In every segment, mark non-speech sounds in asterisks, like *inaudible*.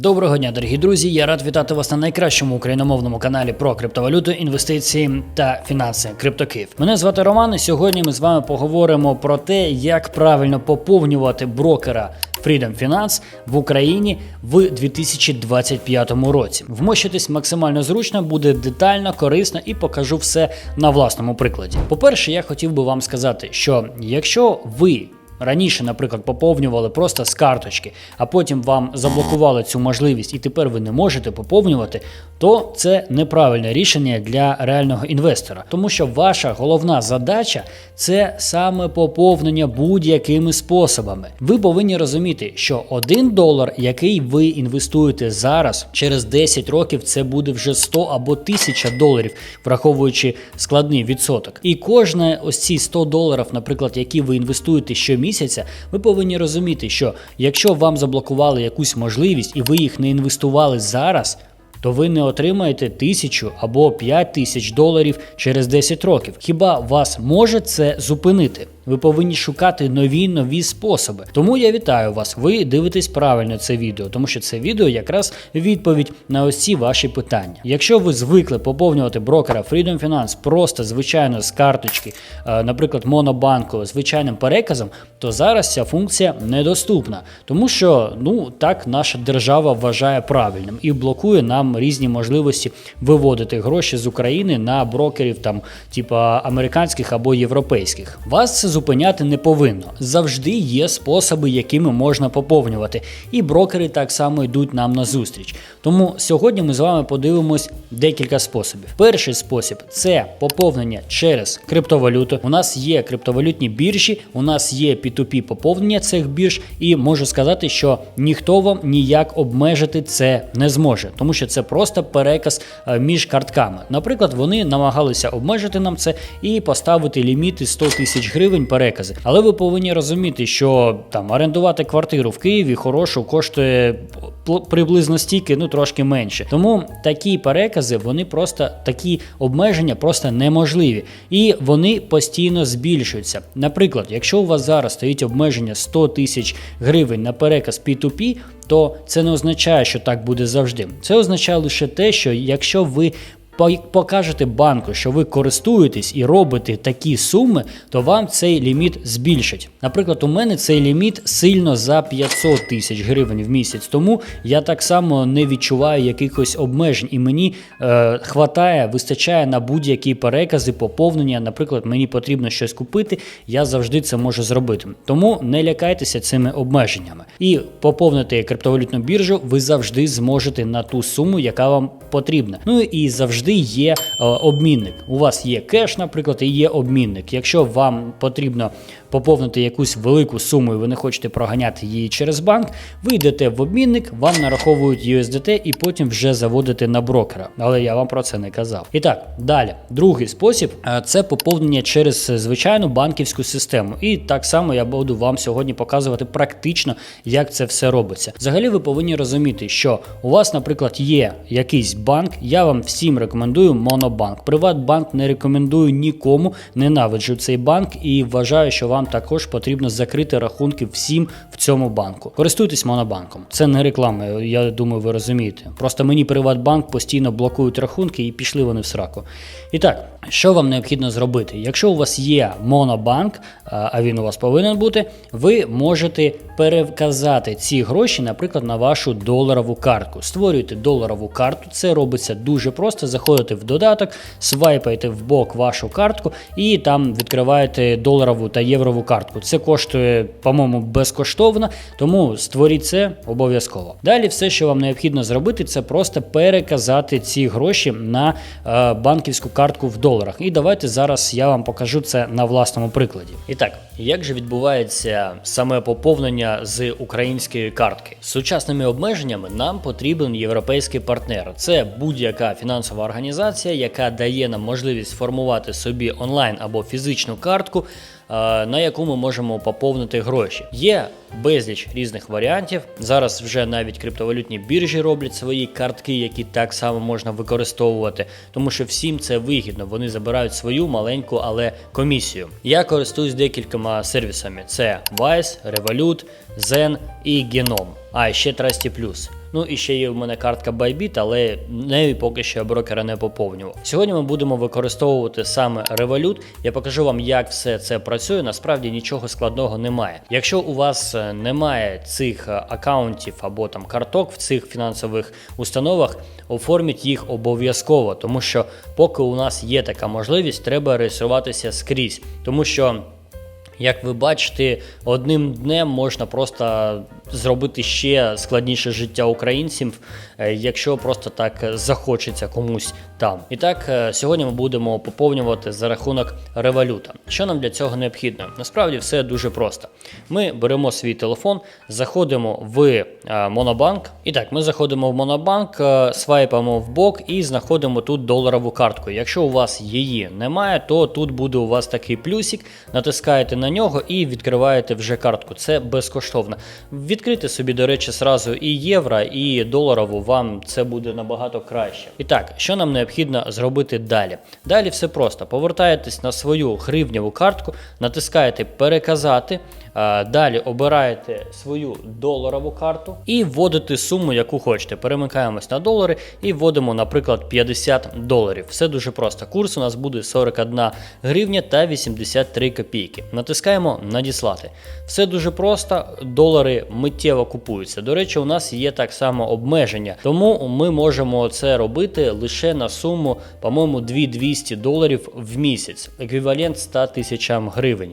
Доброго дня, дорогі друзі. Я рад вітати вас на найкращому україномовному каналі про криптовалюту, інвестиції та фінанси CryptoKiv. Мене звати Роман. і Сьогодні ми з вами поговоримо про те, як правильно поповнювати брокера Freedom Finance в Україні в 2025 році. Вмощитись максимально зручно, буде детально, корисно і покажу все на власному прикладі. По-перше, я хотів би вам сказати, що якщо ви Раніше, наприклад, поповнювали просто з карточки, а потім вам заблокували цю можливість, і тепер ви не можете поповнювати, то це неправильне рішення для реального інвестора, тому що ваша головна задача це саме поповнення будь-якими способами. Ви повинні розуміти, що один долар, який ви інвестуєте зараз, через 10 років це буде вже 100 або 1000 доларів, враховуючи складний відсоток. І кожне ось ці 100 доларів, наприклад, які ви інвестуєте щомісяця, ви повинні розуміти, що якщо вам заблокували якусь можливість і ви їх не інвестували зараз. То ви не отримаєте тисячу або п'ять тисяч доларів через 10 років. Хіба вас може це зупинити? Ви повинні шукати нові нові способи. Тому я вітаю вас. Ви дивитесь правильно це відео, тому що це відео якраз відповідь на ці ваші питання. Якщо ви звикли поповнювати брокера Freedom Finance просто звичайно з карточки, е, наприклад, Монобанку, звичайним переказом, то зараз ця функція недоступна, тому що ну так наша держава вважає правильним і блокує нам різні можливості виводити гроші з України на брокерів, там типа американських або європейських. Вас це зупиняти не повинно. Завжди є способи, якими можна поповнювати, і брокери так само йдуть нам на зустріч. Тому сьогодні ми з вами подивимось декілька способів. Перший спосіб це поповнення через криптовалюту. У нас є криптовалютні біржі, у нас є P2P поповнення цих бірж, і можу сказати, що ніхто вам ніяк обмежити це не зможе, тому що це просто переказ е, між картками. Наприклад, вони намагалися обмежити нам це і поставити ліміти 100 тисяч гривень перекази. Але ви повинні розуміти, що там орендувати квартиру в Києві хорошу коштує приблизно стільки, ну трошки менше. Тому такі перекази, вони просто такі обмеження просто неможливі, і вони постійно збільшуються. Наприклад, якщо у вас зараз стоїть обмеження 100 тисяч гривень на переказ P2P, то це не означає, що так буде завжди. Це означає лише те, що якщо ви покажете банку, що ви користуєтесь і робите такі суми, то вам цей ліміт збільшать. Наприклад, у мене цей ліміт сильно за 500 тисяч гривень в місяць, тому я так само не відчуваю якихось обмежень, і мені е, хватає, вистачає на будь-які перекази, поповнення. Наприклад, мені потрібно щось купити, я завжди це можу зробити. Тому не лякайтеся цими обмеженнями. І поповнити криптовалютну біржу ви завжди зможете на ту суму, яка вам потрібна. Ну і завжди є е, обмінник. У вас є кеш, наприклад, і є обмінник. Якщо вам потрібно поповнити якусь велику суму, і ви не хочете проганяти її через банк, ви йдете в обмінник, вам нараховують USDT і потім вже заводите на брокера. Але я вам про це не казав. І так, далі, другий спосіб е, це поповнення через е, звичайну банківську систему. І так само я буду вам сьогодні показувати практично, як це все робиться. Взагалі, ви повинні розуміти, що у вас, наприклад, є якийсь банк. Я вам всім рекомендую Монобанк. Приватбанк не рекомендую нікому, ненавиджу цей банк і вважаю, що вам також потрібно закрити рахунки всім в цьому банку. Користуйтесь монобанком. Це не реклама, я думаю, ви розумієте. Просто мені Приватбанк постійно блокують рахунки і пішли вони в сраку. І так, що вам необхідно зробити? Якщо у вас є монобанк, а він у вас повинен бути, ви можете переказати ці гроші, наприклад, на вашу доларову картку. Створюєте доларову карту, це робиться дуже просто. Заходите в додаток, свайпаєте в бок вашу картку і там відкриваєте доларову та єврову картку. Це коштує, по-моєму, безкоштовно, тому створіть це обов'язково. Далі все, що вам необхідно зробити, це просто переказати ці гроші на е, банківську картку в доларах. І давайте зараз я вам покажу це на власному прикладі. І так, як же відбувається саме поповнення з української картки? З сучасними обмеженнями нам потрібен європейський партнер. Це будь-яка фінансова організація, яка дає нам можливість формувати собі онлайн або фізичну картку. е, На яку ми можемо поповнити гроші. Є безліч різних варіантів. Зараз вже навіть криптовалютні біржі роблять свої картки, які так само можна використовувати, тому що всім це вигідно. Вони забирають свою маленьку, але комісію. Я користуюсь декількома сервісами: це Wise, Revolut, Zen і Genome. А, і ще Trusty Plus. Ну і ще є в мене картка Bybit, але нею поки що брокера не поповнював. Сьогодні ми будемо використовувати саме Revolut. Я покажу вам, як все це працює. Насправді нічого складного немає. Якщо у вас е, немає цих е, акаунтів або там карток в цих фінансових установах, оформіть їх обов'язково, тому що поки у нас є така можливість, треба реєструватися скрізь, тому що. Як ви бачите, одним днем можна просто зробити ще складніше життя українців, е, якщо просто так захочеться комусь там. І так, е, сьогодні ми будемо поповнювати за рахунок революта. Що нам для цього необхідно? Насправді все дуже просто. Ми беремо свій телефон, заходимо в е, Монобанк. І так, ми заходимо в Монобанк, свайпаємо в бок і знаходимо тут доларову картку. Якщо у вас її немає, то тут буде у вас такий плюсик, натискаєте на нього і відкриваєте вже картку. Це безкоштовно. Відкрити собі, до речі, зразу і євро, і доларову, вам це буде набагато краще. І так, що нам необхідно зробити далі? Далі все просто. Повертаєтесь на свою гривневу картку, натискаєте переказати. Далі обираєте свою доларову карту і вводите суму, яку хочете. Перемикаємось на долари і вводимо, наприклад, 50 доларів. Все дуже просто. Курс у нас буде 41 гривня та 83 копійки. Натискаємо надіслати. Все дуже просто. Долари миттєво купуються. До речі, у нас є так само обмеження, тому ми можемо це робити лише на суму, по-моєму, 2200 доларів в місяць, еквівалент 100 тисячам гривень.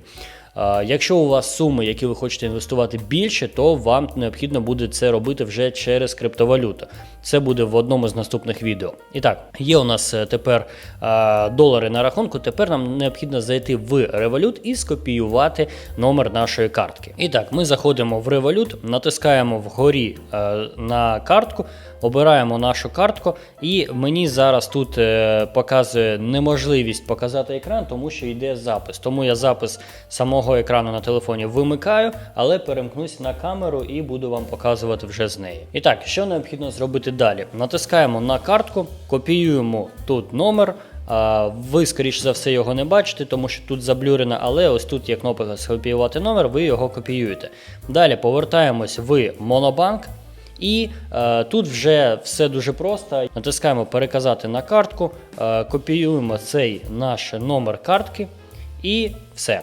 Якщо у вас суми, які ви хочете інвестувати більше, то вам необхідно буде це робити вже через криптовалюту. Це буде в одному з наступних відео. І так, є у нас е, тепер а, долари на рахунку. Тепер нам необхідно зайти в Revolut і скопіювати номер нашої картки. І так, ми заходимо в Revolut, натискаємо вгорі е, на картку, обираємо нашу картку, і мені зараз тут е, показує неможливість показати екран, тому що йде запис. Тому я запис самого екрану на телефоні вимикаю, але перемкнусь на камеру і буду вам показувати вже з неї. І так, що необхідно зробити далі? Натискаємо на картку, копіюємо тут номер. Ви, скоріш за все, його не бачите, тому що тут заблюрено, але ось тут є кнопка скопіювати номер, ви його копіюєте. Далі повертаємось в Монобанк. І е, тут вже все дуже просто. Натискаємо переказати на картку, е, копіюємо цей наш номер картки і все.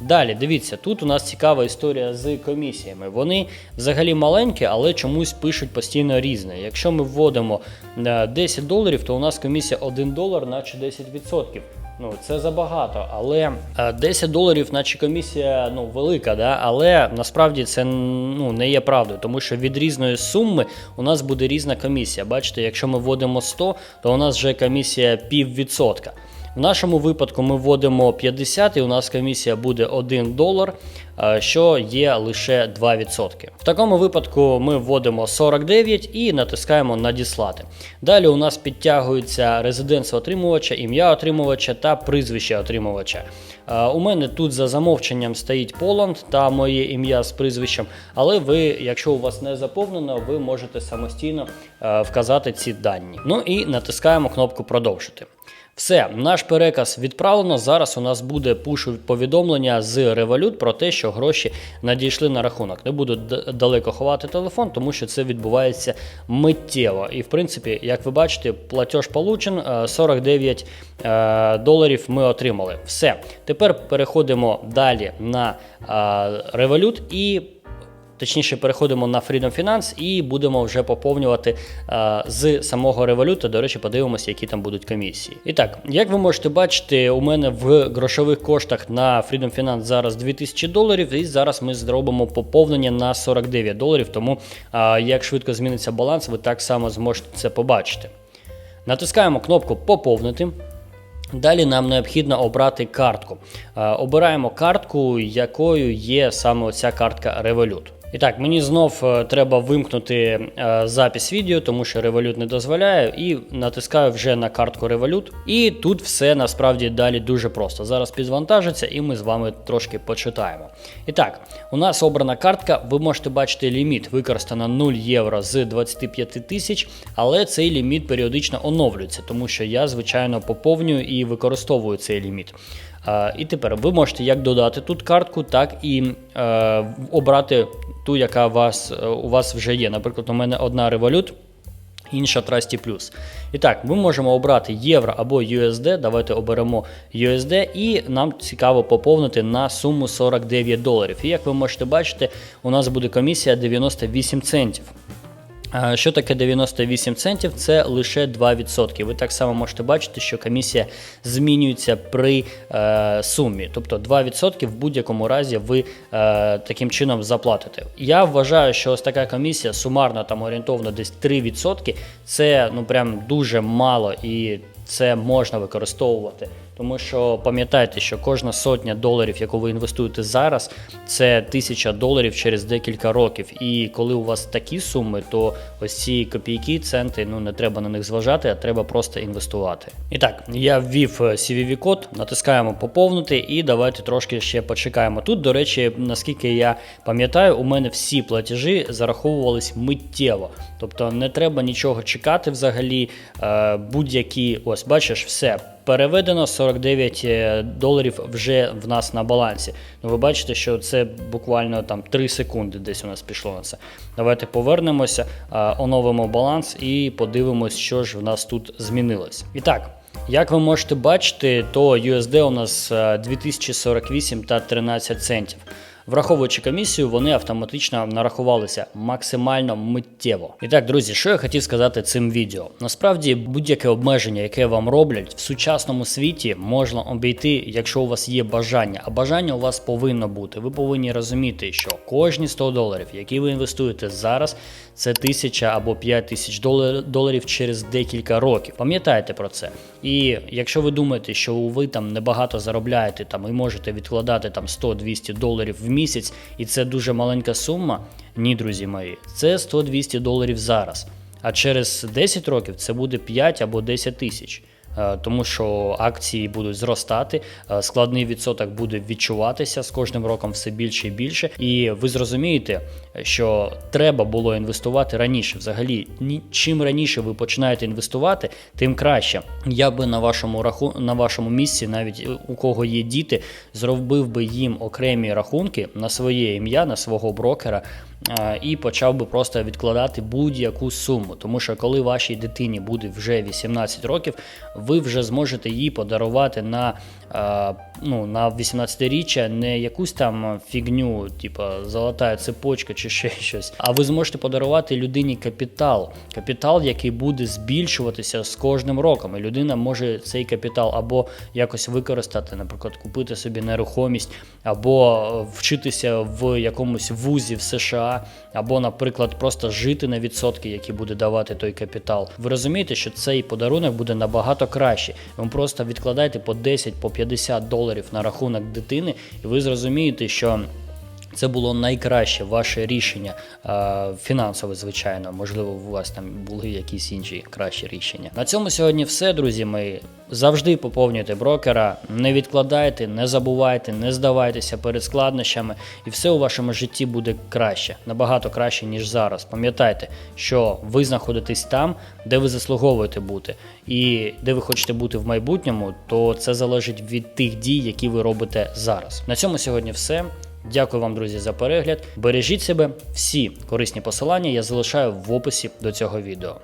Далі, дивіться, тут у нас цікава історія з комісіями. Вони взагалі маленькі, але чомусь пишуть постійно різне. Якщо ми вводимо е, 10 доларів, то у нас комісія 1 долар, наче 10%. Ну, це забагато, але е, 10 доларів, наче комісія ну, велика, да? але насправді це ну, не є правдою, тому що від різної суми у нас буде різна комісія. Бачите, якщо ми вводимо 100, то у нас вже комісія піввідсотка. В нашому випадку ми вводимо 50 і у нас комісія буде 1 долар, е, що є лише 2%. В такому випадку ми вводимо 49 і натискаємо надіслати. Далі у нас підтягується резиденція отримувача, ім'я отримувача та прізвище отримувача. Е, У мене тут за замовченням стоїть Поланд та моє ім'я з прізвищем, але ви, якщо у вас не заповнено, ви можете самостійно е, вказати ці дані. Ну і натискаємо кнопку продовжити. Все, наш переказ відправлено. Зараз у нас буде пуш повідомлення з Revolut про те, що гроші надійшли на рахунок. Не буду далеко ховати телефон, тому що це відбувається миттєво. І в принципі, як ви бачите, платеж получен, е, 49 е, доларів ми отримали. Все. Тепер переходимо далі на е, Revolut і Точніше, переходимо на Freedom Finance і будемо вже поповнювати е, з самого революта. До речі, подивимося, які там будуть комісії. І так, як ви можете бачити, у мене в грошових коштах на Freedom Finance зараз 2000 доларів, і зараз ми зробимо поповнення на 49 доларів. Тому е, як швидко зміниться баланс, ви так само зможете це побачити. Натискаємо кнопку Поповнити. Далі нам необхідно обрати картку. Е, Обираємо картку, якою є саме оця картка Revolut. І так, мені знов е, треба вимкнути е, запис відео, тому що Revolut не дозволяє, і натискаю вже на картку Revolut. І тут все насправді далі дуже просто. Зараз підвантажиться, і ми з вами трошки почитаємо. І так, у нас обрана картка. Ви можете бачити ліміт використано 0 євро з 25 тисяч, але цей ліміт періодично оновлюється, тому що я, звичайно, поповнюю і використовую цей ліміт. Е, і тепер ви можете як додати тут картку, так і е, обрати ту, яка вас, е, у вас вже є. Наприклад, у мене одна револют. Інша Trusty Plus. І так, ми можемо обрати євро або USD. Давайте оберемо USD, і нам цікаво поповнити на суму 49 доларів. І як ви можете бачити, у нас буде комісія 98 центів. Що таке 98 центів? Це лише 2%. Ви так само можете бачити, що комісія змінюється при е, сумі. Тобто 2% в будь-якому разі ви е, таким чином заплатите. Я вважаю, що ось така комісія сумарно там орієнтовно десь 3%. Це ну прям дуже мало і це можна використовувати. Тому що пам'ятайте, що кожна сотня доларів, яку ви інвестуєте зараз, це тисяча доларів через декілька років. І коли у вас такі суми, то ось ці копійки, центи, ну не треба на них зважати, а треба просто інвестувати. І так, я ввів cvv код натискаємо поповнити, і давайте трошки ще почекаємо. Тут, до речі, наскільки я пам'ятаю, у мене всі платежі зараховувались миттєво. Тобто не треба нічого чекати взагалі. Е, Будь-які, ось бачиш, все. Переведено 49 е, доларів вже в нас на балансі. Ну, ви бачите, що це буквально там 3 секунди десь у нас пішло на це. Давайте повернемося, е, оновимо баланс і подивимось, що ж в нас тут змінилось. І так. Як ви можете бачити, то USD у нас е, 2048 та 13 центів. Враховуючи комісію, вони автоматично нарахувалися максимально миттєво. І так, друзі, що я хотів сказати цим відео? Насправді, будь-яке обмеження, яке вам роблять в сучасному світі, можна обійти, якщо у вас є бажання. А бажання у вас повинно бути. Ви повинні розуміти, що кожні 100 доларів, які ви інвестуєте зараз, це тисяча або п'ять тисяч доларів через декілька років. Пам'ятайте про це. І якщо ви думаєте, що ви там небагато заробляєте там і можете відкладати там 100-200 доларів в місяць, і це дуже маленька сума. Ні, друзі мої, це 100-200 доларів зараз. А через 10 років це буде 5 або 10 тисяч. Е, Тому що акції будуть зростати, е, складний відсоток буде відчуватися з кожним роком все більше і більше. І ви зрозумієте, що треба було інвестувати раніше. Взагалі, чим раніше ви починаєте інвестувати, тим краще. Я би на вашому раху... на вашому місці, навіть е, у кого є діти, зробив би їм окремі рахунки на своє ім'я, на свого брокера. І почав би просто відкладати будь-яку суму, тому що коли вашій дитині буде вже 18 років, ви вже зможете її подарувати на, ну, на 18-річчя не якусь там фігню, типу золота цепочка чи ще *laughs* щось. А ви зможете подарувати людині капітал. Капітал, який буде збільшуватися з кожним роком. І людина може цей капітал або якось використати, наприклад, купити собі нерухомість, або е, вчитися в якомусь вузі в США, або, наприклад, просто жити на відсотки, які буде давати той капітал. Ви розумієте, що цей подарунок буде набагато краще. Ви просто відкладайте по 10, по 50 доларів на рахунок дитини, і ви зрозумієте, що. Це було найкраще ваше рішення е, фінансове, звичайно. Можливо, у вас там були якісь інші кращі рішення. На цьому сьогодні все, друзі мої. Завжди поповнюйте брокера, не відкладайте, не забувайте, не здавайтеся перед складнощами, і все у вашому житті буде краще, набагато краще, ніж зараз. Пам'ятайте, що ви знаходитесь там, де ви заслуговуєте бути, і де ви хочете бути в майбутньому, то це залежить від тих дій, які ви робите зараз. На цьому сьогодні все. Дякую вам, друзі, за перегляд. Бережіть себе. Всі корисні посилання я залишаю в описі до цього відео.